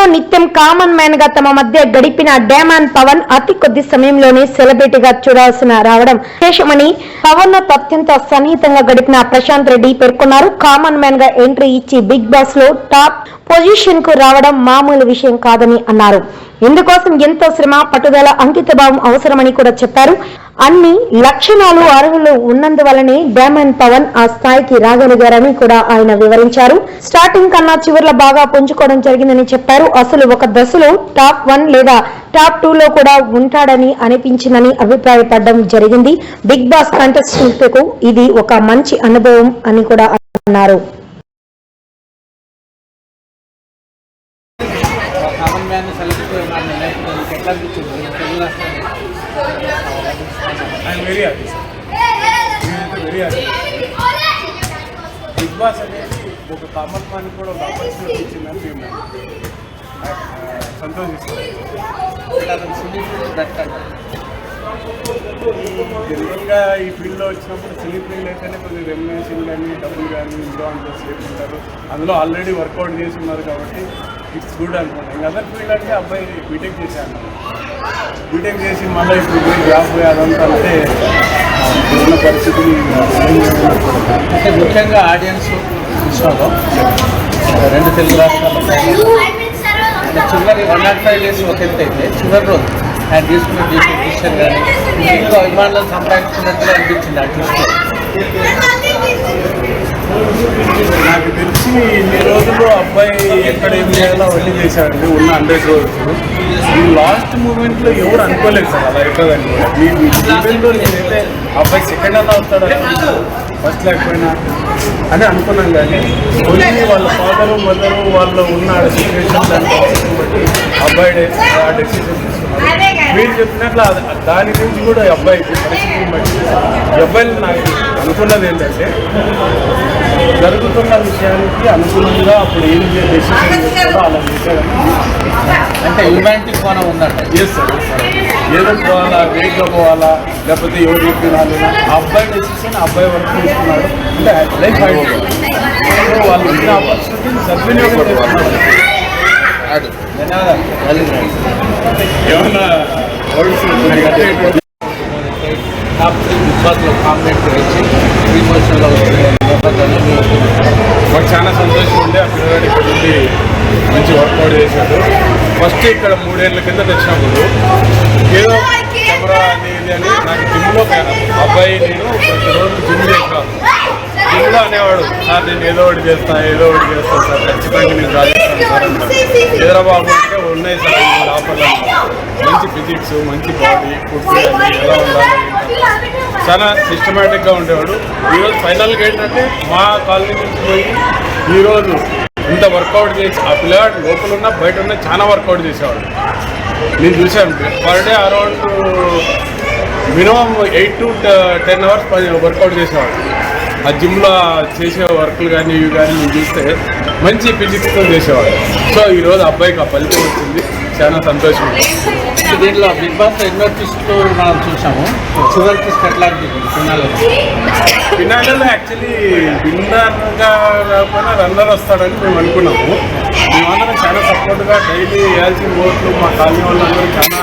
తో నిత్యం కామన్ మ్యాన్గా తమ మధ్య గడిపిన డ్యామాన్ పవన్ అతి కొద్ది సమయంలోనే సెలబ్రిటీగా చూడాల్సిన రావడం. విశేషమని పవన్ అత్యంత సన్నిహితంగా గడిపిన ప్రశాంత్ రెడ్డి పేర్కొన్నారు. కామన్ మ్యాన్గా ఎంట్రీ ఇచ్చి బిగ్ బాస్లో టాప్ పొజిషన్కు రావడం మామూలు విషయం కాదని అన్నారు. ఇందుకోసం ఎంతో శ్రమ పట్టుదల అంకితభావం అవసరమని కూడా చెప్పారు. అన్ని లక్షణాలు అర్హులు ఉన్నందువలనే డామన్ పవన్ ఆ స్థాయికి రాగలిగారని కూడా ఆయన వివరించారు. స్టార్టింగ్ కన్నా చివర్లో బాగా పుంజుకోవడం జరిగిందని చెప్పారు. అసలు ఒక దశలో టాప్ వన్ లేదా టాప్ టూ లో కూడా ఉంటాడని అనిపించిందని అభిప్రాయపడడం జరిగింది. బిగ్ బాస్ కంటెస్టెంట్కు ఇది ఒక మంచి అనుభవం అని కూడా అన్నారు కామన్ మ్యాన్ సెలబ్రిటీ ఉన్నాడు లైఫ్ నీకు ఎట్లా అనిపించింది I'm very happy sir very happy big boss అనేది ఒక కామన్ మ్యాన్ కూడా ఒక ఆపర్చునిటీ ఇచ్చిందని మేము ఆ, సంతోషిస్తాం జనరల్గా ఈ ఫీల్డ్లో వచ్చినప్పుడు సినీ ఫీల్డ్ అయితేనే కొంచెం రెమ్యునేషన్ కానీ డబ్బులు కానీ ఇంట్లో అంతా సేఫ్ ఉంటారు అందులో ఆల్రెడీ వర్కౌట్ చేసి ఉన్నారు కాబట్టి ఇట్స్ గుడ్ అనుకున్నాను ఇంకా అదర్ ఫీల్డ్ అంటే అబ్బాయి బీటెక్ చేశాను బీటెక్ చేసి మళ్ళీ ఇప్పుడు పోయి జాబ్ పోయి అదంతా అంటే ఉన్న పరిస్థితులు అంటే ముఖ్యంగా ఆడియన్స్ విషయంలో రెండు తెలుగు రాష్ట్రాల్లో చివరి వన్ నాట్ ఫైవ్ డేస్ ఒక ఎత్తు అయితే చివరి రోజు ఆయన తీసుకున్న డిసిషన్ కానీ ఇంట్లో అభిమానులను సంపాదించుకున్నట్టుగా అనిపించింది ఆ ట్విస్ట్ నాకు తెలిసి ఇన్ని రోజులు అబ్బాయి ఎక్కడ ఏం చేయాలో అవన్నీ చేశాడండి ఉన్న హండ్రెడ్ రోజులు ఈ లాస్ట్ మూమెంట్లో ఎవరు అనుకోలేదు సార్ అలా అవుతుందని కూడా మీ ఈవెంట్లో నేనైతే అబ్బాయి సెకండ్ అలా అవుతాడు ఫస్ట్ లేకపోయినా? అని అనుకున్నాం కానీ ఓన్లీ వాళ్ళ ఫాదరు మదరు వాళ్ళు ఉన్న సిచ్యువేషన్ దాన్ని బట్టి అబ్బాయి ఆ డెసిషన్ తీసుకున్నాం మీరు చెప్పినట్లు దాని గురించి కూడా ఈ అబ్బాయికి పరిస్థితిని బట్టి అబ్బాయిలు నాకు అనుకున్నది ఏంటంటే జరుగుతున్న విషయానికి అనుగుణంగా అప్పుడు ఏం డెసిషన్ అలా చేశాడని అంటే హ్యూమానిటీ కోణం ఉందంట. ఎస్ సార్ ఏదో పోవాలా వేగ్గా పోవాలా లేకపోతే ఎవరు చెప్పినా లేదా. ఆ అబ్బాయి డెసిషన్ ఆ అబ్బాయి వర్క్ తీసుకున్నాడు. అంటే లైఫ్ సో వాళ్ళు ఇచ్చిన ఆపర్చునిటీని సద్వినియోగం ఆడు. ఏమన్నా మాకు చాలా సంతోషం ఉంది. ఆ పిల్లగాడు ఇక్కడ నుండి మంచి వర్కౌట్ చేశాడు. ఫస్ట్ ఇక్కడ మూడేళ్ళ కింద తెచ్చినప్పుడు ఏదో కెమెరా అది ఇది అని నాకు జిమ్లో అబ్బాయి నేను ప్రతిరోజు జిమ్ చేసినాను జిమ్లో అనేవాడు సార్ నేను ఏదో ఒకటి చేస్తాను ఏదో ఒకటి చేస్తాను సార్ ఖచ్చితంగా నేను రాజేస్తాను హైదరాబాద్ ఉన్నాయి సార్ ఈ ఆఫర్లు మంచి ఫిజిక్స్ మంచి బాడీ ఫుడ్ ఎలా ఉండాలి చాలా సిస్టమేటిక్గా ఉండేవాడు ఈరోజు ఫైనల్గా ఏంటంటే మా కాలనీ నుంచి పోయి ఈరోజు ఇంత వర్కౌట్ చేసి ఆ పిల్లగాడు లోపల ఉన్న బయట ఉన్న చాలా వర్కౌట్ చేసేవాడు నేను చూశాను per day around minimum eight to ten hours workout చేసేవాడు ఆ జిమ్లో చేసే వర్క్లు కానీ ఇవి కానీ నేను చూస్తే మంచి ఫిజిక్స్తో చేసేవాడు సో ఈరోజు అబ్బాయికి ఆ ఫలితం వచ్చింది. చాలా సంతోషం. దీంట్లో బిగ్ బాస్ ఎన్నో ట్విస్ట్లు మనం చూసాము. చివరి ట్విస్ట్ ఎట్లా అనిపించింది ఫినాల్లో యాక్చువల్లీ విన్నర్గా కాకపోయినా రన్నర్ వస్తాడని మేము అనుకున్నాము. మేమందరం చాలా సపోర్ట్గా డైలీ వేయాల్సిన ఓట్లు మా కాలనీ వాళ్ళందరూ చాలా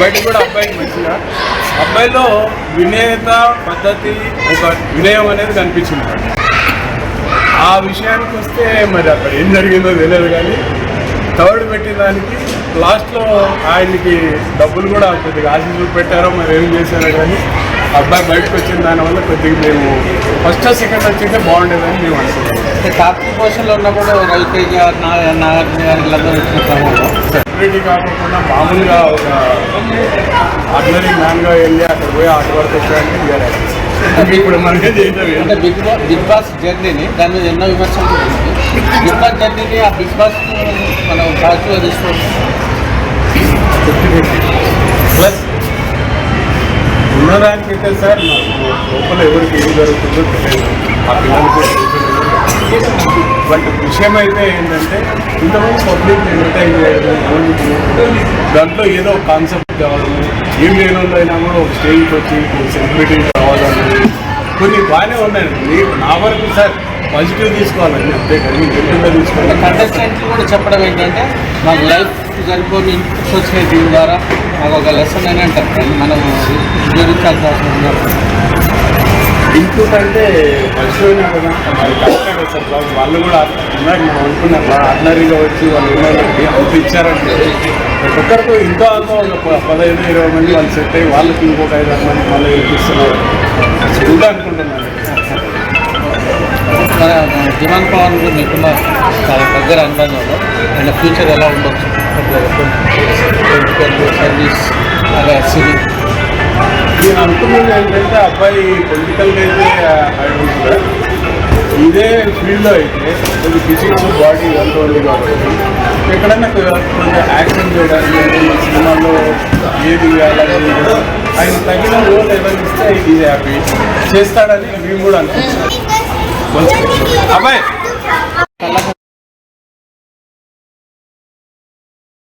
బయట కూడా అబ్బాయికి మంచిగా. అబ్బాయిలో వినేత పద్ధతి ఒక వినయం అనేది కనిపించింది. ఆ విషయానికి వస్తే మరి అక్కడ ఏం జరిగిందో తెలియదు కానీ థర్డ్ పెట్టిన దానికి లాస్ట్లో ఆయనకి డబ్బులు కూడా కొద్దిగా ఆశీస్సులు పెట్టారో మరి ఏం చేశారో కానీ అబ్బాయి బయటకు వచ్చిన దానివల్ల కొద్దిగా మేము ఫస్ట్ సెకండ్ వచ్చింటే బాగుండేదని మేము అనుకున్నాం అంటే టాప్ పొజిషన్లో ఉన్నప్పుడు రవితేజ నాగార్జున గారు వీళ్ళందరూ వచ్చిన క్రమంలో సెలబ్రిటీ కాకుండా మామూలుగా ఒక ఆర్డినరీ మ్యాన్గా వెళ్ళి అక్కడ పోయి ఆట వరకు వచ్చారంటే వేరే అంటే బిగ్ బాస్ బిగ్ బాస్ జర్నీని దాని మీద ఎన్నో విమర్శలు. బిగ్ బాస్ జర్నీని ఆ బిగ్ బాస్ మనం పాజిటివ్గా తీసుకోవచ్చు ప్లస్ ఉన్నదానికైతే సార్ నాకు లోపల ఎవరికి ఏం జరుగుతుందో తెలియదు. ఆ పిల్లలు కూడా తెలుసు. బట్ విషయం అయితే ఏంటంటే ఇంతకుముందు పబ్లిక్ ఎంటర్టైన్ చేయడం దాంట్లో ఏదో కాన్సెప్ట్ కావాలి. ఏం లేని వాళ్ళు అయినా కూడా ఒక స్టేజ్కి వచ్చి సెలబ్రిటీ కావాలని కొన్ని బాగానే ఉన్నాయండి నీ- వరకు సార్ పాజిటివ్ తీసుకోవాలండి అంతే కానీ నెగిటివ్గా తీసుకోవాలి కంటెస్టెంట్లు కూడా చెప్పడం ఏంటంటే మాకు లైఫ్ సరిపోని ఇన్పుట్స్ వచ్చినాయి దీని ద్వారా మాకు ఒక లెసన్ అని అంటారు. మనం ఉన్నారు ఇన్పుట్ అంటే కదా. సార్ వాళ్ళు కూడా ఇందాక మనం అనుకున్నాం. ఆర్డినరీగా వచ్చి వాళ్ళు వాళ్ళకి అంత ఇచ్చారంటే ఒక్కొక్కరికి ఇంకో ఒక పదహైదు ఇరవై మంది వాళ్ళు సెట్ అయ్యి వాళ్ళకి ఇంకొక ఐదు ఆరు మంది మళ్ళీ ఇప్పిస్తున్నారు. ఇంకా అనుకుంటున్నాను మన దివాన్ పవన్ కూడా మీకున్న చాలా దగ్గర అనుబంధంలో అండ్ ఫ్యూచర్ ఎలా ఉండొచ్చు? సర్వీస్ అలా సివిల్ నేను అనుకున్నది ఏంటంటే అబ్బాయి పొలిటికల్గా అయితే అడుగుతుందా ఇదే ఫీల్డ్లో అయితే కొంచెం ఫిజిక్స్ బాడీ ఎంత ఉంది కాబట్టి ఎక్కడైనా కొంచెం యాక్షన్ చేయడానికి ఈ సినిమాలో ఏది వేయాలని ఆయన తగిన రోల్ ఏదైనా ఇస్తే ఇది హ్యాపీ చేస్తాడని మేము కూడా అనుకుంటున్నాం. అబ్బాయి.